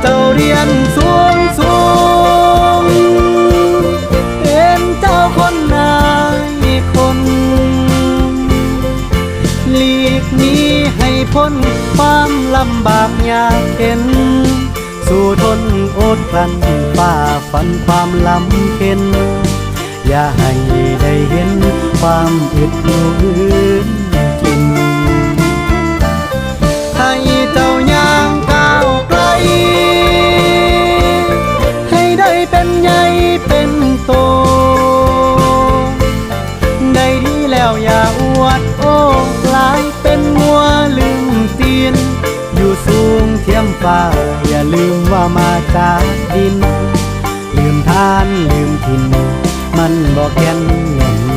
เจ้าเรียนสูงสูงเป็นเจ้าคนนายคนหลีกหนี้ให้พ้นความลำบากยากเข็น สู่ทนอดกลั้นฝ่าฟันความลำเข็น อย่าให้ได้เห็นความอึดอยู่อื่น เป็นใหญ่เป็นโต ได้ดีแล้วอย่าอวดโอ้กลายเป็นมัวลืมตีน อยู่สูงเทียมฟ้า อย่าลืมว่ามาจากดิน ลืมทานลืมถิ่นมันบอกแก่นเงิน